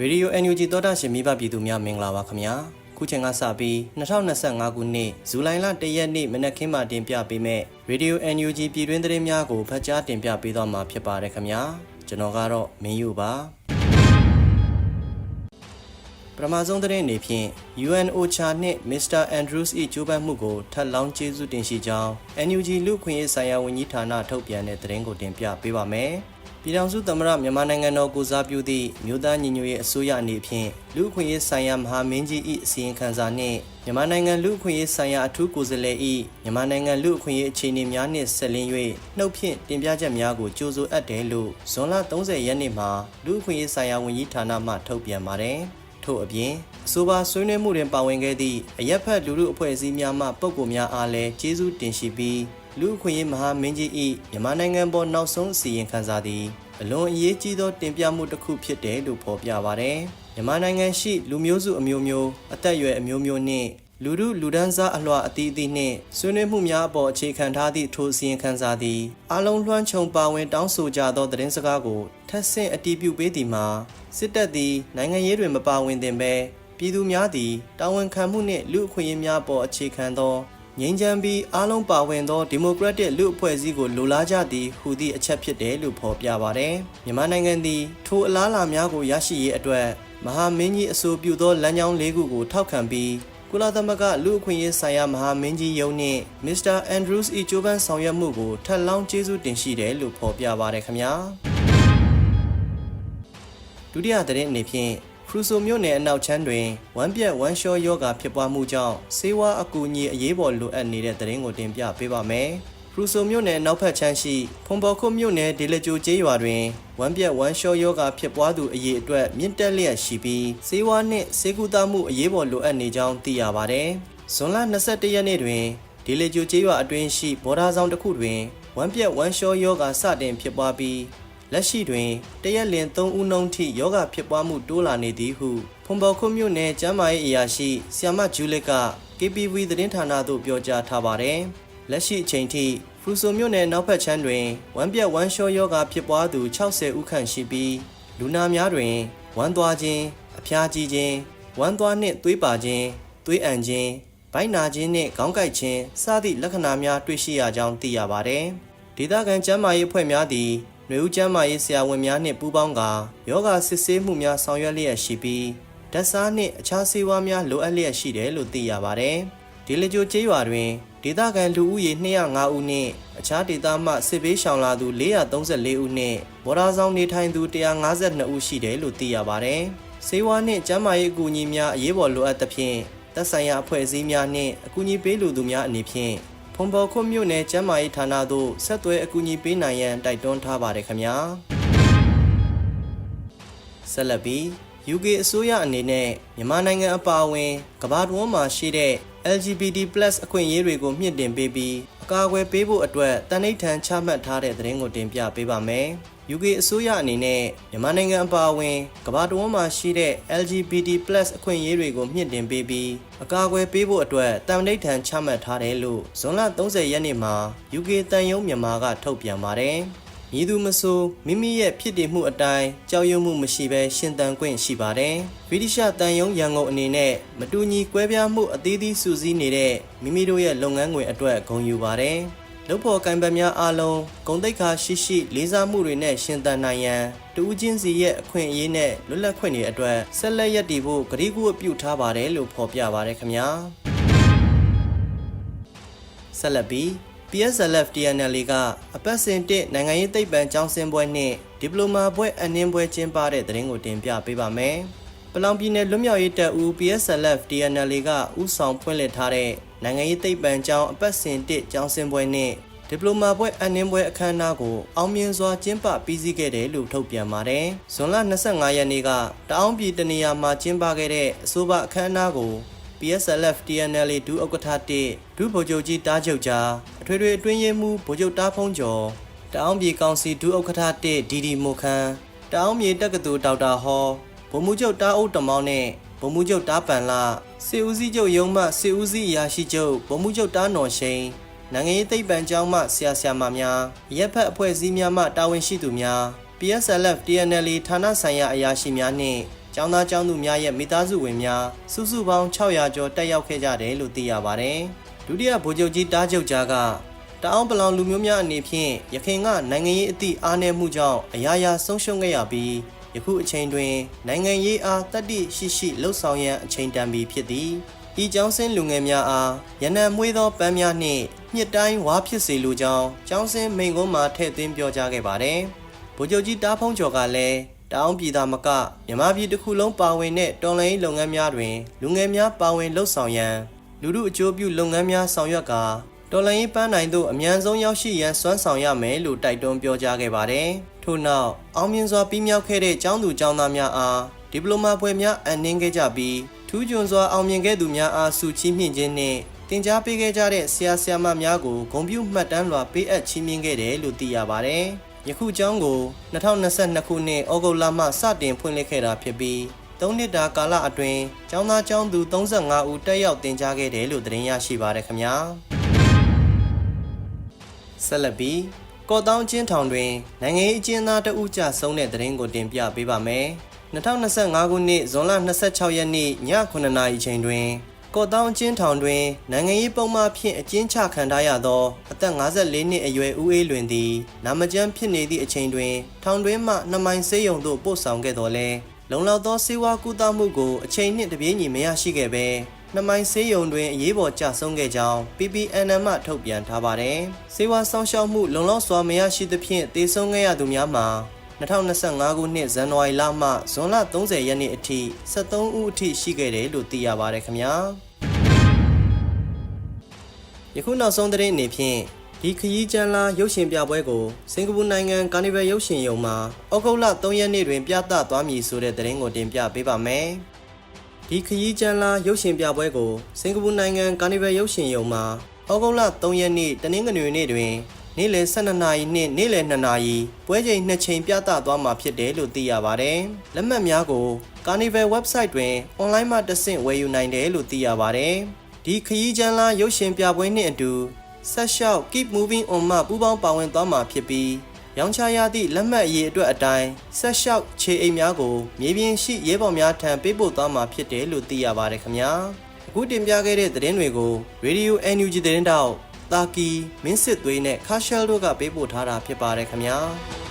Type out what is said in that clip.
ရေဒီယို NUG သောတာရှင်မိဘပြည်သူများမင်္ဂလာပါခင်ဗျာခုချိန်ကစပြီး2025ခုနှစ်ဇူလိုင်လ1ရက်နေ့မနက်ခင်းမှာတင်ပြပေးမဲ့ရေဒီယို NUG ပြည်တွင်းသတင်းများကိုဖတ်ကြားတင်ပြပေးသွားမှာဖြစ်ပါတယ်ခင်ဗျာကျွန်တော်ကတော့မင်းယူပါ ပထမဆုံးသတင်းအနေဖြင့် UNOCHA နှင့် Mr. Andrews ၏ကြိုးပမ်းမှုကိုထပ်လောင်းကျေးဇူးတင်ရှိကြောင်း NUG လူ့ခွင့်ရေးဆိုင်ရာဝန်ကြီးဌာနထုတ်ပြန်တဲ့သတင်းကိုတင်ပြပေးပါမယ်။ပြည်ထောင်စုသမ္မတမြန်မာနိုင်ငံတော်ကိုစားပြုသည့်မြို့သားညီညွတ်ရေးအစိုးရအနေဖြင့်လူ့ခွင့်ရေးဆိုင်ရာမဟာမင်းကြီး၏အစီရင်ခံစာနှင့်မြန်မာနိုင်ငံလူ့ခွင့်ရေးဆိုင်ရာအထူးကိုယ်စားလှယ်၏မြန်မာနိုင်ငံလူ့ခွင့်ရေးအခြေအနေများနှင့်ဆက်လင်း၍နှုတ်ဖြင့်တင်ပြချက်များကိုကြိုးဆိုအပ်တယ်လို့ဇွန်လ30ရက်နေ့မှာလူ့ခွင့်ရေးဆိုင်ရာဝန်ကြီးဌာနမှထုတ်ပြန်ပါတယ်။ ထို့အပြင်အဆိုပါဆွေးနွေးမှုတွင်ပါဝင်ခဲ့သည့်အရက်ဖက်လူလူအဖွဲ့အစည်းများမှပုဂ္ဂိုလ်များအားလည်းကျေးဇူးတင်ရှိပြီးလူအခွင့်အရေးမဟာမင်းကြီး၏မြန်မာနိုင်ငံပေါ်နောက်ဆုံးအစီရင်ခံစာသည်အလွန်အရေးကြီးသောတင်ပြမှုတစ်ခုဖြစ်တယ်လို့ဖော်ပြပါသည်မြန်မာနိုင်ငံရှိလူမျိုးစုအမျိုးမျိုးအသက်အရွယ်အမျိုးမျိုးနှင့် လူမှုလူဒန်းစားအလွှာအသီးသီးနှင့်ဆွေးနွေးမှုများအပေါ်အခြေခံထားသည့်ထိုအစီရင်ခံစာသည်အလုံးလွှမ်းခြုံပါဝင်တောင်းဆိုကြသောသတင်းစကားကိုထပ်ဆင့်အတည်ပြုပေးသည်မှာစစ်တပ်သည်နိုင်ငံရေးတွင်မပါဝင်သင့်ဘဲပြည်သူများသည်တာဝန်ခံမှုနှင့်လူအခွင့်အရေးများပေါ်အခြေခံသောငြိမ်းချမ်းပြီးအားလုံးပါဝင်သောဒီမိုကရက်တစ်လူအဖွဲ့အစည်းကိုလိုလားကြသည်ဟူသည့်အချက်ဖြစ်တယ်လို့ဖော်ပြပါတယ်မြန်မာနိုင်ငံသည်ထိုအလားအလာများကိုရရှိရေးအတွက်မဟာမင်းကြီးအဆိုပြုသောလမ်းကြောင်း၄ခုကိုထောက်ခံပြီး ကုလသမဂ္ဂလူအခွင့်အရေးဆိုင်ရာမဟာမင်းကြီးယုံနှင့်မစ္စတာအန်ဒရူးစ်၏ကြိုးပမ်းဆောင်ရွက်မှုကိုထပ်လောင်းကျေးဇူးတင်ရှိတယ်လို့ဖော်ပြပါတယ်ခင်ဗျာဒုတိယသတင်းအနေဖြင့်ဖရူဆိုမြို့နယ်အနောက်ချမ်းတွင်ဝမ်းပြက်ဝမ်းလျှောယောဂါဖြစ်ပွားမှုကြောင့်ဆေးဝါးအကူအညီအရေးပေါ်လိုအပ်နေတဲ့သတင်းကိုတင်ပြပေးပါမယ်။ဖ ရူဆိုမြို့နယ်နောက်ဖက်ချမ်းရှိဖွန်ပေါ်ခုတ်မြို့နယ်ဒေလကျိုကျေးရွာတွင်ဝမ်းပြက်ဝမ်းလျှောယောဂါဖြစ်ပွားသူအရေးအတွက်မြင့်တက်လျက်ရှိပြီးဆေးဝါးနှင့်ဆေးကုသမှုအရေးပေါ်လိုအပ်နေကြောင်းသိရပါတယ်။ဇွန်လ22ရက်နေ့တွင်ဒေလကျိုကျေးရွာအတွင်းရှိဘော်ဒါဆောင်တစ်ခုတွင်ဝမ်းပြက်ဝမ်းလျှောယောဂါစတင်ဖြစ်ပွားပြီးလက်ရှိတွင်တရက်လင်3ဦးနှုန်းထိယောဂဖြစ်ပွားမှုတိုးလာနေသည်ဟုဖွန်ပေါ်ခုမြို့နယ်ကျမ်းမာရေးအရာရှိဆီယမဂျူလစ်က KPV သတင်းဌာနသို့ပြောကြားထားပါတယ်။ လက်ရှိအချိန်ထိဖရူဆိုမြို့နယ်နောက်ဖက်ချမ်းတွင်ဝမ်းပြက်ဝမ်းလျှောယောဂဖြစ်ပွားသူ60ဦးခန့်ရှိပြီးလူနာများတွင်ဝမ်းသွားခြင်းအဖျားကြီးခြင်းဝမ်းသွားနှင့်သွေးပါခြင်းသွေးအန်ခြင်းဗိုက်နာခြင်းနှင့်ခေါင်းကိုက်ခြင်းစသည့်လက္ခဏာများတွေ့ရှိရကြောင်းသိရပါတယ်။ဒေသခံကျန်းမာရေးအဖွဲ့များသည်နှွေဦးကျန်းမာရေးဆရာဝန်များနှင့်ပူးပေါင်းကာယောဂစစ်ဆေးမှုများဆောင်ရွက်လျက်ရှိပြီးဓာတ်စားနှင့်အခြားဆေးဝါးများလိုအပ်လျက်ရှိတယ်လို့သိရပါတယ်။ ဒီလကြိုကျေးရွာတွင်ဒေသခံလူဦးရေ205ဦးနှင့်အခြားဒေသမှစစ်ဘေးရှောင်လာသူ434ဦးနှင့်ဘော်ဒါဆောင်နေထိုင်သူ152ဦးရှိတယ်လို့သိရပါတယ်။ဆေးဝါးနှင့်ကျန်းမာရေးအကူအညီများအရေးပေါ်လိုအပ်သဖြင့်သက်ဆိုင်ရာအဖွဲ့အစည်းများနှင့်အကူအညီပေးလူသူများအနေဖြင့်ဖွန်ပေါ်ခွမြို့နယ်ကျန်းမာရေးဌာနသို့ဆက်သွယ်အကူအညီပေးနိုင်ရန်တိုက်တွန်းထားပါတယ်ခင်ဗျာဆက်လက်ပြီး UK အစိုးရအနေနဲ့မြန်မာနိုင်ငံအပါအဝင်ကမ္ဘာတဝန်းမှာရှိတဲ့ LGBT+ အခွင့်အရေးတွေကိုမြင့်တင်ပေးပြီးအကာအကွယ်ပေးဖို့အတွက်တန်ဋိဌာန်ချမှတ်ထားတဲ့သတင်းကိုတင်ပြပေးပါမယ်။ UK အစိုးရအနေနဲ့မြန်မာနိုင်ငံအပါအဝင်ကမ္ဘာတဝန်းမှာရှိတဲ့ LGBT+ အခွင့်အရေးတွေကိုမြင့်တင်ပေးပြီးအကာအကွယ်ပေးဖို့အတွက်တန်ဋိဌာန်ချမှတ်ထားတယ်လို့ဇွန်လ30ရက်နေ့မှာ UK တန်ယုံမြန်မာကထုတ်ပြန်ပါတယ်။ မည်သူမဆိုမိမိရဲ့ဖြစ်တည်မှုအတိုင်းကြောက်ရွံ့မှုမရှိဘဲရှင်သန်ခွင့်ရှိပါတယ်။ဗြိတိရှတန်ယုံရန်ကုန်အနေနဲ့မတူညီကွဲပြားမှုအသီးသီးစုစည်းနေတဲ့မိမိတို့ရဲ့လုပ်ငန်းခွင်အတွက်ဂုဏ်ယူပါတယ်။လုပ်ဖို့ကံပတ်များအားလုံးဂုံတိတ်ခါရှိရှိလေးစားမှုတွေနဲ့ရှင်သန်နိုင်ရန်တူးချင်းစီရဲ့အခွင့်အရေးနဲ့လွတ်လပ်ခွင့်တွေအတွက်ဆက်လက်ရည်တည်ဖို့ကတိကူအပြုထားပါတယ်လို့ဖော်ပြပါတယ်ခင်ဗျာ။ဆက်လက်ပြီး PSLF TNL ကအပတ်စဉ်တစ်နိုင်ငံရေးသိပ္ပံကျောင်းဆင်းပွဲနှင့်ဒီပလိုမာဘွဲ့အနှင်းပွဲကျင်းပတဲ့တဲ့ရင်ကိုတင်ပြပေးပါမယ်။ပလောင်ပြည်နယ်လွတ်မြောက်ရေးတပ်ဦး PSLF TNL ကဥဆောင်ဖွင့်လှစ်ထားတဲ့နိုင်ငံရေးသိပ္ပံကျောင်းအပတ်စဉ်တစ်ကျောင်းဆင်းပွဲနှင့်ဒီပလိုမာဘွဲ့အနှင်းပွဲအခမ်းအနားကိုအောင်မြင်စွာကျင်းပပြီးစီးခဲ့တယ်လို့ထုတ်ပြန်ပါတယ်။ဇွန်လ25ရက်နေ့ကတအောင်းပြည်တနေရာမှာကျင်းပခဲ့တဲ့အဆိုပါအခမ်းအနားကို PSLF TNL ဒုဥက္ကဋ္ဌတစ်ဒုဗိုလ်ချုပ်ကြီးတားချုပ်ကြားအထွေထွေအတွင်းရေးမှူးဗိုလ်ချုပ်တားဖုံးကျော်တအောင်းပြည်ကောင်စီဒုဥက္ကဋ္ဌတစ်ဒီဒီမိုခန်းတအောင်းပြည်တက္ကသိုလ်ဒေါက်တာဟောဗိုလ်မှူးချုပ်တားအုပ်တမောင်းနဲ့ဗိုလ်မှူးချုပ်တားပန်လာစစ်ဦးစီးချုပ်ရုံးမှစစ်ဦးစီးအရာရှိချုပ်ဗိုလ်မှူးချုပ်တားနော်ရှိန်နိုင်ငံရေးသိပ္ပံကျောင်းမှဆရာဆရာမများရက်ဖက်အဖွဲ့အစည်းများမှတာဝန်ရှိသူများ PSLF TNL ဌာနဆိုင်ရာအရာရှိများနှင့်ច ကျောင်းသားကျောင်းသူများရဲ့မိသားစုဝင်များစုစုပေါင်း600ကျော်တက်ရောက်ခဲ့ကြတယ်လို့သိရပါတယ်။ဒုတိယဗိုလ်ချုပ်ကြီးတားချုပ်ကြားကတအောင်းပလောင်လူမျိုးများအနေဖြင့်ရခိုင်ကနိုင်ငံရေးအသည့်အားနည်းမှုကြောင့်အရာရာဆုံးရှုံးခဲ့ရပြီးယခုအချိန်တွင်နိုင်ငံရေးအားတတ္တိရှိရှိလှုပ်ဆောင်ရန်အချိန်တန်ပြီဖြစ်သည်။ဤကျောင်းစင်းလူငယ်များအားရနံမွေးသောပန်းများနှင့်မြစ်တိုင်းဝါဖြစ်စေလိုကြောင်းကျောင်းစင်းမိန်ကုန်းမှာထည့်သွင်းပြောကြားခဲ့ပါတယ်။ဗိုလ်ချုပ်ကြီးတားဖုံးကျော်ကလည်း တောင်းပြည်သားမကမြမပြည်တစ်ခုလုံးပါဝင်တဲ့တော်လှန်ရေးလုပ်ငန်းများတွင် လူငယ်များပါဝင်လှုပ်ဆောင်ရန်လူမှုအကျိုးပြုလုပ်ငန်းများဆောင်ရွက်ကာတော်လှန်ရေးပန်းနိုင်သို့အမြန်ဆုံးရောက်ရှိရန်စွမ်းဆောင်ရမယ်လို့တိုက်တွန်းပြောကြားခဲ့ပါတယ်။ထို့နောက်အောင်မြင်စွာပြီးမြောက်ခဲ့တဲ့ကျောင်းသူကျောင်းသားများအားဒီပလိုမာပွဲများအနှင်းခဲ့ကြပြီးထူးချွန်စွာအောင်မြင်ခဲ့သူများအားဆုချီးမြှင့်ခြင်းနှင့်တင် जा ပေးခဲ့ကြတဲ့ဆရာဆရာမများကိုဂုဏ်ပြုမှတ်တမ်းလွှာပေးအပ်ချီးမြှင့်ခဲ့တယ်လို့သိရပါတယ်။ ယခုကျောင်းကို2022ခုနှစ်ဩဂုတ်လမှစတင်ဖွင့်လှစ်ခဲ့တာဖြစ်ပြီး၃နှစ်တာကာလအတွင်းကျောင်းသားကျောင်းသူ35ဦးတက်ရောက်တင် जा ခဲ့တယ်လို့သတင်းရရှိပါရခင်ဗျာဆက်လက်ပြီးကော့တောင်းချင်းထောင်တွင်နိုင်ငံရေးအကျဉ်းသားတဦးကြဆုံးတဲ့သတင်းကိုတင်ပြပေးပါမယ်2025ခုနှစ်ဇွန်လ26ရက်နေ့ည9:00နာရီချိန်တွင် ကော့တောင်းအကျဉ်းထောင်တွင်နိုင်ငံရေးပုံမှန်ဖြင့်အကျဉ်းချခံထားရသောအသက်54နှစ်အရွယ်ဦးအေးလွင်သည်နာမကျန်းဖြစ်နေသည့်အချိန်တွင် ထောင်တွင်းမှနှမိုင်ဆေးရုံသို့ပို့ဆောင်ခဲ့တော်လဲလုံလောက်သောဆေးဝါးကုသမှုကိုအချိန်နှင့်တပြေးညီမရရှိခဲ့ပဲနှမိုင်ဆေးရုံတွင်အရေးပေါ်ကျဆုံးခဲ့ကြောင်း PPNM မှထုတ်ပြန်ထားပါတယ်။ဆေးဝါးဆောင်ရှောက်မှုလုံလောက်စွာမရရှိသဖြင့်တေဆုံးခဲ့ရသူများမှာ 2025ခုနှစ်ဇန်နဝါရီလမှဇွန်လ30ရက်နေ့အထိ73ဦးအထိရှိခဲ့တယ်လို့သိရပါတယ်ခင်ဗျာယခုနောက်ဆုံးသတင်းအနေဖြင့်ဒီခရီးကျန်းလာရုပ်ရှင်ပြပွဲကိုစင်ကာပူနိုင်ငံကာနီဗယ်ရုပ်ရှင်ရုံမှာဩဂုတ်လ3ရက်နေ့တွင်ပြသသွားမည်ဆိုတဲ့သတင်းကိုတင်ပြပေးပါမယ်ဒီခရီးကျန်းလာရုပ်ရှင်ပြပွဲကိုစင်ကာပူနိုင်ငံကာနီဗယ်ရုပ်ရှင်ရုံမှာဩဂုတ်လ3ရက်နေ့တနင်္ဂနွေနေ့တွင် နေ့လယ်12နာရီနှင့်နေ့လယ်2နာရီပွဲချိန်2ချိန်ပြသသွားမှာဖြစ်တယ်လို့သိရပါတယ်။လက်မှတ်များကို Carnival website တွင် online မှတဆင့်ဝယ်ယူနိုင်တယ်လို့သိရပါတယ်။ဒီခရီးချမ်းလာရုပ်ရှင်ပြပွဲနှင့်အတူဆက်လျှောက် Keep Moving On မှပူးပေါင်းပါဝင်သွားမှာဖြစ်ပြီးရောင်းချရသည့်လက်မှတ်အရေးအတွက်အတိုင်းဆက်လျှောက်ခြေအိမ်များကိုမြေပြင်ရှိရဲဘော်များထံပေးပို့သွားမှာဖြစ်တယ်လို့သိရပါတယ်ခင်ဗျာ။အခုတင်ပြခဲ့တဲ့သတင်းတွေကို Radio NUG သတင်းတောက် တာကီမင်းစစ်သွေးနဲ့ခါရှယ်တို့ကပေးပို့ထားတာဖြစ်ပါတယ်ခင်ဗျာ။